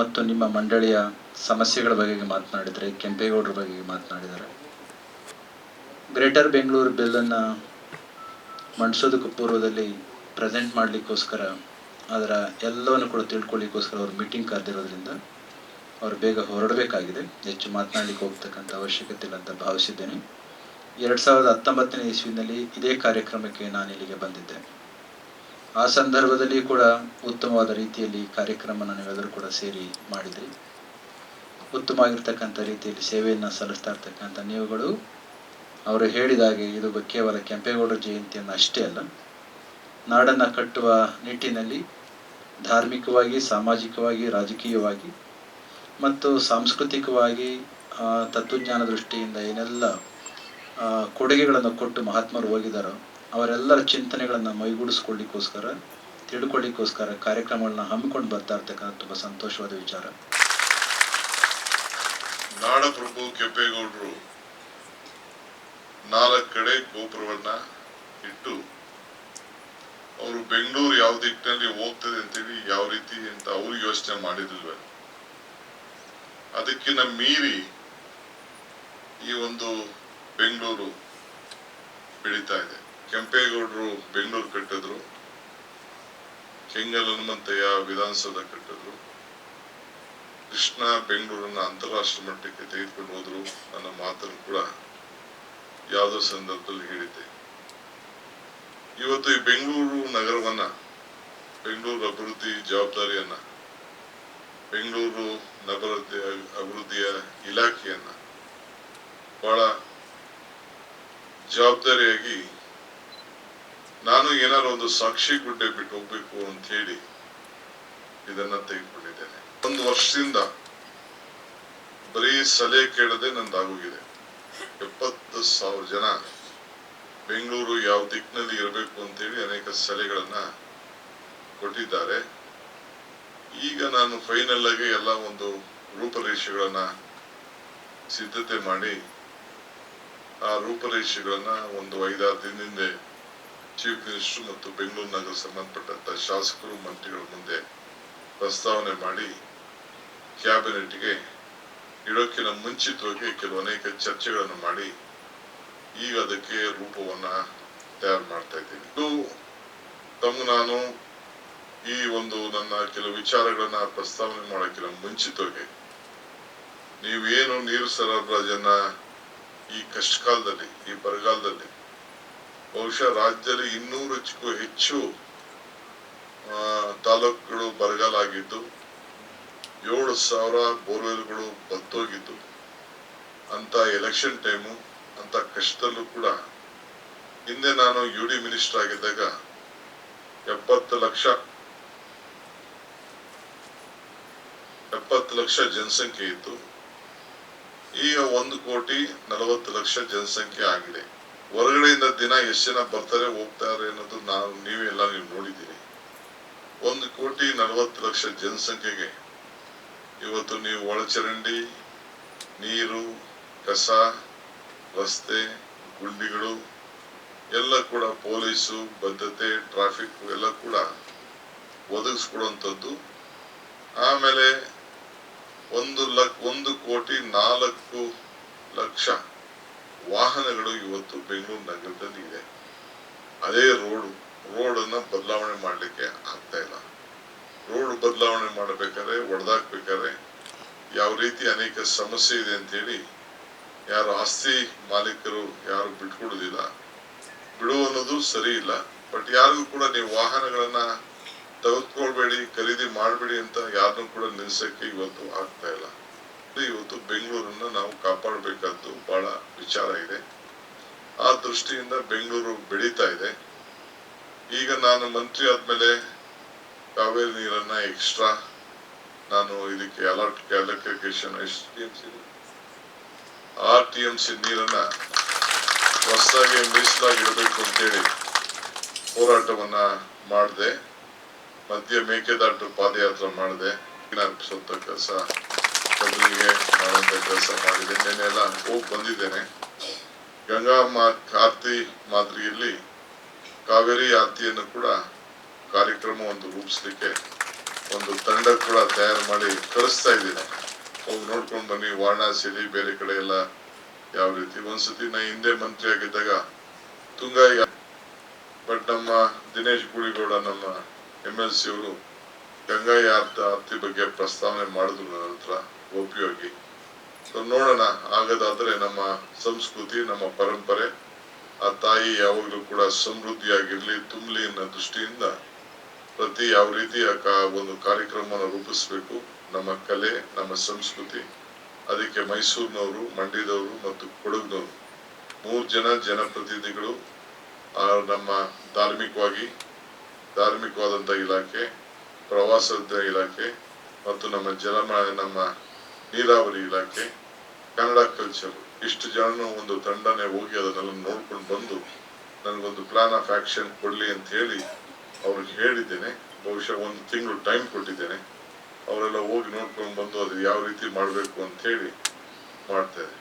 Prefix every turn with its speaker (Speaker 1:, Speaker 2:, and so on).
Speaker 1: ಮತ್ತು ನಿಮ್ಮ ಮಂಡಳಿಯ ಸಮಸ್ಯೆಗಳ ಬಗೆಗೆ ಮಾತನಾಡಿದರೆ, ಕೆಂಪೇಗೌಡರ ಬಗೆಗೆ ಮಾತನಾಡಿದ್ದಾರೆ ಗ್ರೇಟರ್ ಬೆಂಗಳೂರು ಬಿಲ್ಲನ್ನು ಮಂಡಿಸೋದಕ್ಕೂ ಪೂರ್ವದಲ್ಲಿ ಪ್ರೆಸೆಂಟ್ ಮಾಡಲಿಕ್ಕೋಸ್ಕರ, ಅದರ ಎಲ್ಲವನ್ನು ಕೂಡ ತಿಳ್ಕೊಳ್ಳಿಕ್ಕೋಸ್ಕರ ಅವರು ಮೀಟಿಂಗ್ ಕರೆದಿರೋದ್ರಿಂದ ಅವರು ಬೇಗ ಹೊರಡಬೇಕಾಗಿದೆ. ಹೆಚ್ಚು ಮಾತನಾಡಲಿಕ್ಕೆ ಹೋಗ್ತಕ್ಕಂಥ ಅವಶ್ಯಕತೆ ಇಲ್ಲ ಅಂತ ಭಾವಿಸಿದ್ದೇನೆ. ಎರಡು ಸಾವಿರದ ಹತ್ತೊಂಬತ್ತನೇ ಇಸ್ವಿನಲ್ಲಿ ಇದೇ ಕಾರ್ಯಕ್ರಮಕ್ಕೆ ನಾನು ಇಲ್ಲಿಗೆ ಬಂದಿದ್ದೆ. ಆ ಸಂದರ್ಭದಲ್ಲಿ ಕೂಡ ಉತ್ತಮವಾದ ರೀತಿಯಲ್ಲಿ ಕಾರ್ಯಕ್ರಮವನ್ನು ನೀವೆಲ್ಲರೂ ಕೂಡ ಸೇರಿ ಮಾಡಿದ್ರಿ. ಉತ್ತಮವಾಗಿರ್ತಕ್ಕಂಥ ರೀತಿಯಲ್ಲಿ ಸೇವೆಯನ್ನು ಸಲ್ಲಿಸ್ತಾ ಇರ್ತಕ್ಕಂಥ ನೀವುಗಳು ಅವರು ಹೇಳಿದ ಹಾಗೆ ಇದು ಕೇವಲ ಕೆಂಪೇಗೌಡರ ಜಯಂತಿಯನ್ನು ಅಷ್ಟೇ ಅಲ್ಲ, ನಾಡನ್ನು ಕಟ್ಟುವ ನಿಟ್ಟಿನಲ್ಲಿ ಧಾರ್ಮಿಕವಾಗಿ, ಸಾಮಾಜಿಕವಾಗಿ, ರಾಜಕೀಯವಾಗಿ ಮತ್ತು ಸಾಂಸ್ಕೃತಿಕವಾಗಿ ತತ್ವಜ್ಞಾನ ದೃಷ್ಟಿಯಿಂದ ಏನೆಲ್ಲ ಕೊಡುಗೆಗಳನ್ನು ಕೊಟ್ಟು ಮಹಾತ್ಮರು ಹೋಗಿದ್ದಾರೋ ಅವರೆಲ್ಲರ ಚಿಂತನೆಗಳನ್ನು ಮೈಗೂಡಿಸ್ಕೊಳ್ಳಿಕ್ಕೋಸ್ಕರ, ತಿಳ್ಕೊಳ್ಳಿಕ್ಕೋಸ್ಕರ ಕಾರ್ಯಕ್ರಮಗಳನ್ನ ಹಮ್ಮಿಕೊಂಡು ಬರ್ತಾ ಇರ್ತಕ್ಕಂಥ ತುಂಬ ಸಂತೋಷವಾದ ವಿಚಾರ.
Speaker 2: ನಾಡಪ್ರಭು ಕೆಂಪೇಗೌಡರು ನಾಲ್ಕು ಕಡೆ ಗೋಪುರವನ್ನ ಇಟ್ಟು, ಅವರು ಬೆಂಗಳೂರು ಯಾವ ದಿಕ್ಕಿನಲ್ಲಿ ಹೋಗ್ತದೆ ಅಂತೇಳಿ ಯಾವ ರೀತಿ ಅಂತ ಅವ್ರು ಯೋಚನೆ ಮಾಡಿದಿಲ್ವ ಅದಕ್ಕಿಂತ ಮೀರಿ ಈ ಒಂದು ಬೆಂಗಳೂರು ಬೆಳೀತಾ ಇದೆ. ಕೆಂಪೇಗೌಡರು ಬೆಂಗಳೂರು ಕಟ್ಟಿದ್ರು. ಕೆಂಗಲ್ ಹನುಮಂತಯ್ಯ ವಿಧಾನಸೌಧ ಕಟ್ಟಿದ್ರು. ಕೃಷ್ಣ ಬೆಂಗಳೂರನ್ನ ಅಂತಾರಾಷ್ಟ್ರೀಯ ಮಟ್ಟಕ್ಕೆ ತೆಗೆದುಕೊಂಡು ಹೋದ್ರು ನನ್ನ ಮಾತನ್ನು ಕೂಡ ಯಾವುದೋ ಸಂದರ್ಭದಲ್ಲಿ ಹೇಳಿದ್ದೆ. ಇವತ್ತು ಈ ಬೆಂಗಳೂರು ನಗರವನ್ನ, ಬೆಂಗಳೂರು ಅಭಿವೃದ್ಧಿ ಜವಾಬ್ದಾರಿಯನ್ನ, ಬೆಂಗಳೂರು ನಗರದ ಅಭಿವೃದ್ಧಿಯ ಇಲಾಖೆಯನ್ನ ಬಹಳ ಜವಾಬ್ದಾರಿಯಾಗಿ ನಾನು ಏನಾದ್ರು ಒಂದು ಸಾಕ್ಷಿ ಗುಡ್ಡೆ ಬಿಟ್ಟು ಹೋಗ್ಬೇಕು ಅಂತ ಹೇಳಿ ಇದನ್ನ ತೆಗೆದುಕೊಂಡಿದ್ದೇನೆ. ಒಂದು ವರ್ಷದಿಂದ ಬರೀ ಸಲಹೆ ಕೇಳದೆ ನಂದಾಗೋಗಿದೆ. ಎಪ್ಪತ್ತು ಸಾವಿರ ಜನ ಬೆಂಗಳೂರು ಯಾವ ದಿಕ್ಕಿನಲ್ಲಿ ಇರಬೇಕು ಅಂತೇಳಿ ಅನೇಕ ಸಲಹೆಗಳನ್ನ ಕೊಟ್ಟಿದ್ದಾರೆ. ಈಗ ನಾನು ಫೈನಲ್ ಆಗಿ ಎಲ್ಲ ಒಂದು ರೂಪರೇಷೆಗಳನ್ನ ಸಿದ್ಧತೆ ಮಾಡಿ ಆ ರೂಪರೇಷೆಗಳನ್ನ ಒಂದು ಐದಾರು ದಿನದಿಂದ ಚೀಫ್ ಮಿನಿಸ್ಟರ್ ಮತ್ತು ಬೆಂಗಳೂರು ನಗರ ಸಂಬಂಧಪಟ್ಟಂತ ಶಾಸಕರು, ಮಂತ್ರಿಗಳ ಮುಂದೆ ಪ್ರಸ್ತಾವನೆ ಮಾಡಿ ಕ್ಯಾಬಿನೆಟ್ಗೆ ಇಡೋಕ್ಕಿಂತ ಮುಂಚಿತವಾಗಿ ಕೆಲವು ಅನೇಕ ಚರ್ಚೆಗಳನ್ನು ಮಾಡಿ ಈಗ ಅದಕ್ಕೆ ರೂಪವನ್ನ ತಯಾರು ಮಾಡ್ತಾ ಇದ್ದೀನಿ. ಇದು ತಮ್ಮ ನಾನು ಈ ಒಂದು ನನ್ನ ಕೆಲವು ವಿಚಾರಗಳನ್ನ ಪ್ರಸ್ತಾವನೆ ಮಾಡೋಕ್ಕಿಂತ ಮುಂಚಿತವಾಗಿ ನೀವೇನು ನೀರು ಸರಬರಾಜನ್ನ ಈ ಕಷ್ಟ ಕಾಲದಲ್ಲಿ ಈ ಬರಗಾಲದಲ್ಲಿ ಬಹುಶಃ ರಾಜ್ಯದಲ್ಲಿ ಇನ್ನೂರಕ್ಕೂ ಹೆಚ್ಚು ತಾಲೂಕುಗಳು ಬರಗಾಲ ಆಗಿದ್ದು ಏಳು ಸಾವಿರ ಬೋರ್ವೆಲ್ಗಳು ಬತ್ತೋಗಿದ್ದು, ಅಂತ ಎಲೆಕ್ಷನ್ ಟೈಮು ಅಂತ ಕಷ್ಟದಲ್ಲೂ ಕೂಡ ಹಿಂದೆ ನಾನು ಯು ಡಿ ಮಿನಿಸ್ಟರ್ ಆಗಿದ್ದಾಗ ಎಪ್ಪತ್ತು ಲಕ್ಷ ಎಪ್ಪತ್ತು ಲಕ್ಷ ಜನಸಂಖ್ಯೆ ಇತ್ತು. ಈಗ ಒಂದು ಕೋಟಿ ನಲವತ್ತು ಲಕ್ಷ ಜನಸಂಖ್ಯೆ ಆಗಿದೆ. ಹೊರಗಡೆಯಿಂದ ದಿನ ಎಷ್ಟು ಜನ ಬರ್ತಾರೆ, ಹೋಗ್ತಾರೆ ಅನ್ನೋದು ನಾವು ನೀವೆಲ್ಲ ನೀವು ನೋಡಿದ್ದೀರಿ. ಒಂದು ಕೋಟಿ ನಲವತ್ತು ಲಕ್ಷ ಜನಸಂಖ್ಯೆಗೆ ಇವತ್ತು ನೀವು ಒಳಚರಂಡಿ, ನೀರು, ಕಸ, ರಸ್ತೆ, ಗುಂಡಿಗಳು, ಎಲ್ಲ ಕೂಡ ಪೊಲೀಸು ಬದ್ಧತೆ ಟ್ರಾಫಿಕ್, ಎಲ್ಲ ಕೂಡ ಒದಗಿಸ್ಕೊಡುವಂಥದ್ದು. ಆಮೇಲೆ ಒಂದು ಲಕ್, ಒಂದು ಕೋಟಿ ನಾಲ್ಕು ಲಕ್ಷ ವಾಹನಗಳು ಇವತ್ತು ಬೆಂಗಳೂರು ನಗರದಲ್ಲಿ ಇದೆ ಅದೇ ರೋಡು ರೋಡನ್ನು ಬದಲಾವಣೆ ಮಾಡಲಿಕ್ಕೆ ಆಗ್ತಾ ಇಲ್ಲ. ರೋಡ್ ಬದಲಾವಣೆ ಮಾಡಬೇಕಾದ್ರೆ ಒಡೆದಾಕ್ಬೇಕಾದ್ರೆ ಯಾವ ರೀತಿ ಅನೇಕ ಸಮಸ್ಯೆ ಇದೆ ಅಂತ ಹೇಳಿ ಯಾರು ಆಸ್ತಿ ಮಾಲೀಕರು ಯಾರು ಬಿಟ್ಕೊಡುದಿಲ್ಲ. ಬಿಡು ಅನ್ನೋದು ಸರಿ ಇಲ್ಲ. ಬಟ್ ಯಾರಿಗೂ ಕೂಡ ನೀವು ವಾಹನಗಳನ್ನ ತೆಗೆದುಕೊಳ್ಬೇಡಿ ಖರೀದಿ ಮಾಡಬೇಡಿ ಅಂತ ಯಾರನ್ನೂ ಕೂಡ ನಿಲ್ಸಕ್ಕೆ ಇವತ್ತು ಆಗ್ತಾ ಇಲ್ಲ. ಇವತ್ತು ಬೆಂಗಳೂರನ್ನ ನಾವು ಕಾಪಾಡಬೇಕಾದ್ದು ಬಹಳ ವಿಚಾರ ಇದೆ. ಆ ದೃಷ್ಟಿಯಿಂದ ಬೆಂಗಳೂರು ಬೆಳೀತಾ ಇದೆ. ಈಗ ನಾನು ಮಂತ್ರಿ ಆದ್ಮೇಲೆ ಕಾವೇರಿ ನೀರನ್ನ ಎಕ್ಸ್ಟ್ರಾ ನಾನು ಇದಕ್ಕೆ ಅಲರ್ಟ್ ಕ್ಯಾಲಿಕೇಶನ್ ಎಷ್ಟು ಟಿ ಎಂ ಸಿ ಆ ಟಿ ಎಂ ಸಿ ನೀರನ್ನ ಹೊಸದಾಗಿ ಮೀಸಲಾಗಿಡಬೇಕು ಅಂತೇಳಿ ಹೋರಾಟವನ್ನ ಮಾಡಿದೆ. ಮಧ್ಯ ಮೇಕೆದಾಟು ಪಾದಯಾತ್ರೆ ಮಾಡಿದೆ. ಸ್ವಂತ ಕೆಲಸ ಕಬ್ಬಿಗೆ ಮಾಡುವಂತ ಕೆಲಸ ಮಾಡಿದೆ ನೆನ್ನೆಲ್ಲ ಹೋಗಿ ಬಂದಿದ್ದೇನೆ ಗಂಗಾ ಮಾ ಆರತಿ ಮಾದರಿಯಲ್ಲಿ ಕಾವೇರಿ ಆರತಿಯನ್ನು ಕೂಡ ಕಾರ್ಯಕ್ರಮ ಒಂದು ರೂಪಿಸ್ಲಿಕ್ಕೆ ಒಂದು ತಂಡ ಕೂಡ ತಯಾರು ಮಾಡಿ ಕಳಿಸ್ತಾ ಇದ್ದೀನಿ. ಹೋಗಿ ನೋಡ್ಕೊಂಡು ಬನ್ನಿ ವಾರಣಾಸಿಯಲ್ಲಿ ಬೇರೆ ಕಡೆ ಎಲ್ಲ ಯಾವ ರೀತಿ. ಒಂದ್ಸತಿ ನಾ ಹಿಂದೆ ಮಂತ್ರಿ ಆಗಿದ್ದಾಗ ತುಂಗಾ ಬಟ್ ನಮ್ಮ ದಿನೇಶ್ ಗುಳಿಗೌಡ, ನಮ್ಮ ಎಂ ಎಲ್ ಸಿ ಅವರು ಗಂಗಾ ಆರ್ತ ಆರ್ತಿ ಬಗ್ಗೆ ಪ್ರಸ್ತಾವನೆ ಮಾಡಿದ್ರು ನನ್ನ ಹತ್ರ ಉಪಯೋಗಿ ಸೊ ನೋಡೋಣ ಹಾಗಾದ್ರೆ ನಮ್ಮ ಸಂಸ್ಕೃತಿ, ನಮ್ಮ ಪರಂಪರೆ, ಆ ತಾಯಿ ಯಾವಾಗಲೂ ಕೂಡ ಸಮೃದ್ಧಿಯಾಗಿರ್ಲಿ, ತುಂಬಲಿ ಅನ್ನೋ ದೃಷ್ಟಿಯಿಂದ ಪ್ರತಿ ಯಾವ ರೀತಿಯ ಒಂದು ಕಾರ್ಯಕ್ರಮವನ್ನು ರೂಪಿಸಬೇಕು. ನಮ್ಮ ಕಲೆ, ನಮ್ಮ ಸಂಸ್ಕೃತಿ, ಅದಕ್ಕೆ ಮೈಸೂರಿನವರು, ಮಂಡ್ಯದವರು ಮತ್ತು ಕೊಡಗಿನವರು. ಮೂರು ಜನ ಜನಪ್ರತಿನಿಧಿಗಳು ನಮ್ಮ ಧಾರ್ಮಿಕವಾಗಿ, ಧಾರ್ಮಿಕವಾದಂಥ ಇಲಾಖೆ ಪ್ರವಾಸದ ಇಲಾಖೆ ಮತ್ತು ನಮ್ಮ ಜಲಮ ನಮ್ಮ ನೀರಾವರಿ ಇಲಾಖೆ, ಕನ್ನಡ ಕಲ್ಚರ್ ಇಷ್ಟು ಜನ ಒಂದು ತಂಡನೇ ಹೋಗಿ ಅದನ್ನೆಲ್ಲ ನೋಡ್ಕೊಂಡು ಬಂದು ನನಗೊಂದು ಪ್ಲಾನ್ ಆಫ್ ಆಕ್ಷನ್ ಕೊಡಲಿ ಅಂತ ಹೇಳಿ ಅವ್ರಿಗೆ ಹೇಳಿದ್ದೇನೆ. ಬಹುಶಃ ಒಂದು ತಿಂಗಳು ಟೈಮ್ ಕೊಟ್ಟಿದ್ದೇನೆ. ಅವರೆಲ್ಲ ಹೋಗಿ ನೋಡ್ಕೊಂಡು ಬಂದು ಅದು ಯಾವ ರೀತಿ ಮಾಡಬೇಕು ಅಂತ ಹೇಳಿ ಮಾಡ್ತಾರೆ